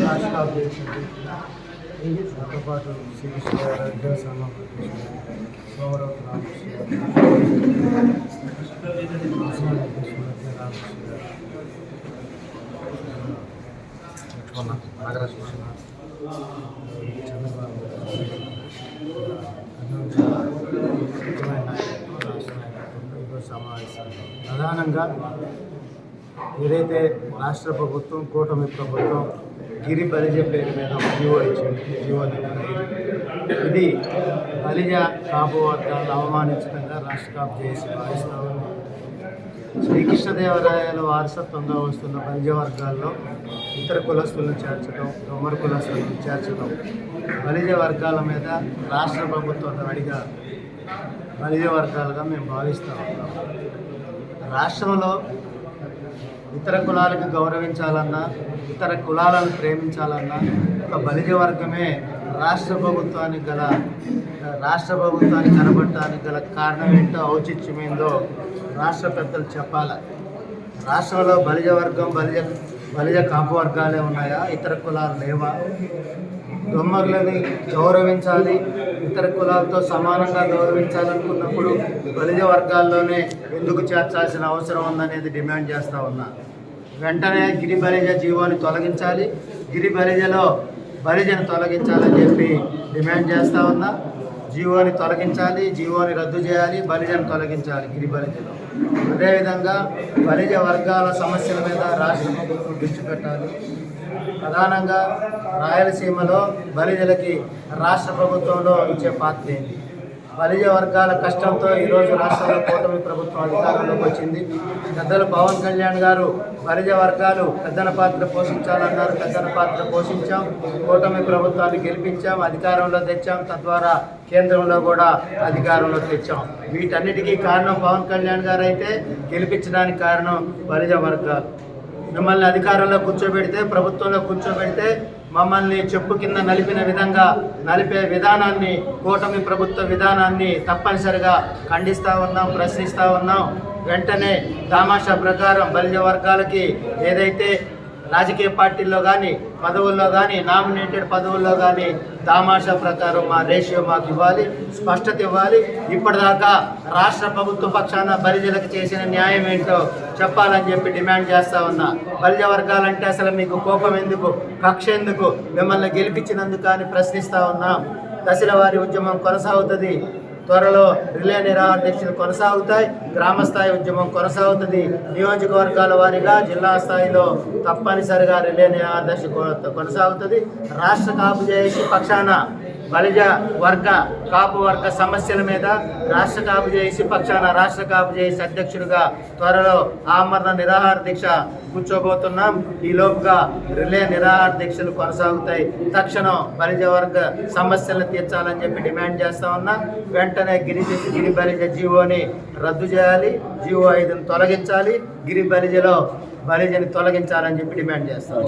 రాష్ట్ర చేసింది దాంతో పాటు శ్రీకృష్ణ రెడ్డి సంఘం సోమరావు రామకృష్ణ కృష్ణ చంద్రబాబు సమావేశాలు ప్రధానంగా ఏదైతే రాష్ట్ర ప్రభుత్వం కూటమి ప్రభుత్వం గిరి బలిజ పేరు మీద జీవో ఇచ్చింది జీవో ఇది బలిజ కాపు వర్గాలను అవమానించడంగా రాష్ట్ర కాపు చేసి భావిస్తూ ఉంది. శ్రీకృష్ణదేవరాయల వారసత్వంగా వస్తున్న బలిజ వర్గాల్లో ఇతర కులస్తులను చేర్చడం దొమ్మర కులస్తులను చేర్చడం బలిజ వర్గాల మీద రాష్ట్ర ప్రభుత్వం అడిగా బలిజ వర్గాలుగా మేము భావిస్తూ ఉన్నాం. రాష్ట్రంలో ఇతర కులాలకు గౌరవించాలన్నా ఇతర కులాలను ప్రేమించాలన్నా ఒక బలిజ వర్గమే రాష్ట్ర ప్రభుత్వానికి గల రాష్ట్ర ప్రభుత్వాన్ని కనబడటానికి గల కారణం ఏంటో ఔచిత్యమేందో రాష్ట్ర పెద్దలు చెప్పాలి? రాష్ట్రంలో బలిజ వర్గం బలిజ బలిజ కాపు వర్గాలే ఉన్నాయా? ఇతర కులాలు లేవా? దొమ్మర్లని గౌరవించాలి ఇతర కులాలతో సమానంగా గౌరవించాలనుకున్నప్పుడు బలిజ వర్గాల్లోనే ఎందుకు చేర్చాల్సిన అవసరం ఉందనేది డిమాండ్ చేస్తూ ఉన్నా. వెంటనే గిరి బలిజ జీవోని తొలగించాలి గిరి బలిజలో బలిజను తొలగించాలని చెప్పి డిమాండ్ చేస్తూ ఉన్నా. జీవోని తొలగించాలి జీవోని రద్దు చేయాలి బలిజను తొలగించాలి గిరి బలిజలో అదేవిధంగా బలిజ వర్గాల సమస్యల మీద రాష్ట్ర ప్రభుత్వం దృష్టి పెట్టాలి. ప్రధానంగా రాయలసీమలో బలిజలకి రాష్ట్ర ప్రభుత్వంలో ఇచ్చే పాత్ర ఏంటి? బలిజ వర్గాల కష్టంతో ఈరోజు రాష్ట్రంలో కూటమి ప్రభుత్వం అధికారంలోకి వచ్చింది. పెద్దలు పవన్ కళ్యాణ్ గారు బలిజ వర్గాలు పెద్దల పాత్ర పోషించాలన్నారు. పెద్దల పాత్ర పోషించాం. కూటమి ప్రభుత్వాన్ని గెలిపించాం. అధికారంలో తెచ్చాం. తద్వారా కేంద్రంలో కూడా అధికారంలో తెచ్చాం. వీటన్నిటికీ కారణం పవన్ కళ్యాణ్ గారు అయితే గెలిపించడానికి కారణం బలిజ వర్గాలు మిమ్మల్ని అధికారంలో కూర్చోబెడితే ప్రభుత్వంలో కూర్చోబెడితే మమ్మల్ని చెప్పు కింద నలిపిన విధంగా నలిపే విధానాన్ని కూటమి ప్రభుత్వ విధానాన్ని తప్పనిసరిగా ఖండిస్తూ ఉన్నాం ప్రశ్నిస్తూ ఉన్నాం. వెంటనే దామాషా ప్రకారం బలిజ వర్గాలకి ఏదైతే రాజకీయ పార్టీల్లో కానీ పదవుల్లో కానీ నామినేటెడ్ పదవుల్లో కానీ దామాషా ప్రకారం మా రేషియో మాకు ఇవ్వాలి స్పష్టత ఇవ్వాలి. ఇప్పటిదాకా రాష్ట్ర ప్రభుత్వ పక్షాన బలిజలకు చేసిన న్యాయం ఏంటో చెప్పాలని చెప్పి డిమాండ్ చేస్తా ఉన్నా. బలిజ వర్గాలంటే అసలు మీకు కోపం ఎందుకు? కక్ష ఎందుకు? మిమ్మల్ని గెలిపించినందుకు అని ప్రశ్నిస్తా ఉన్నాం. దశల వారి ఉద్యమం కొనసాగుతుంది. త్వరలో రిలే నిరాధ్యక్షులు కొనసాగుతాయి. గ్రామస్థాయి ఉద్యమం కొనసాగుతుంది. నియోజకవర్గాల వారీగా జిల్లా స్థాయిలో తప్పనిసరిగా రిలే నిరాధ్యక్ష కొనసాగుతుంది. రాష్ట్ర కాపు చేసి పక్షాన బలిజ వర్గ కాపు వర్గ సమస్యల మీద రాష్ట్ర కాపు చేసి పక్షాన రాష్ట్ర కాపు చేసి అధ్యక్షుడిగా త్వరలో ఆమరణ నిరాహార దీక్ష కూర్చోబోతున్నాం. ఈ లోపుగా రిలే నిరాహార దీక్షలు కొనసాగుతాయి. తక్షణం బలిజ వర్గ సమస్యలను తీర్చాలని చెప్పి డిమాండ్ చేస్తా ఉన్నా. వెంటనే గిరి గిరి బలిజ జీవోని రద్దు చేయాలి. జీవో ఐదును తొలగించాలి. గిరి బలిజలో బలిజని తొలగించాలని చెప్పి డిమాండ్ చేస్తాం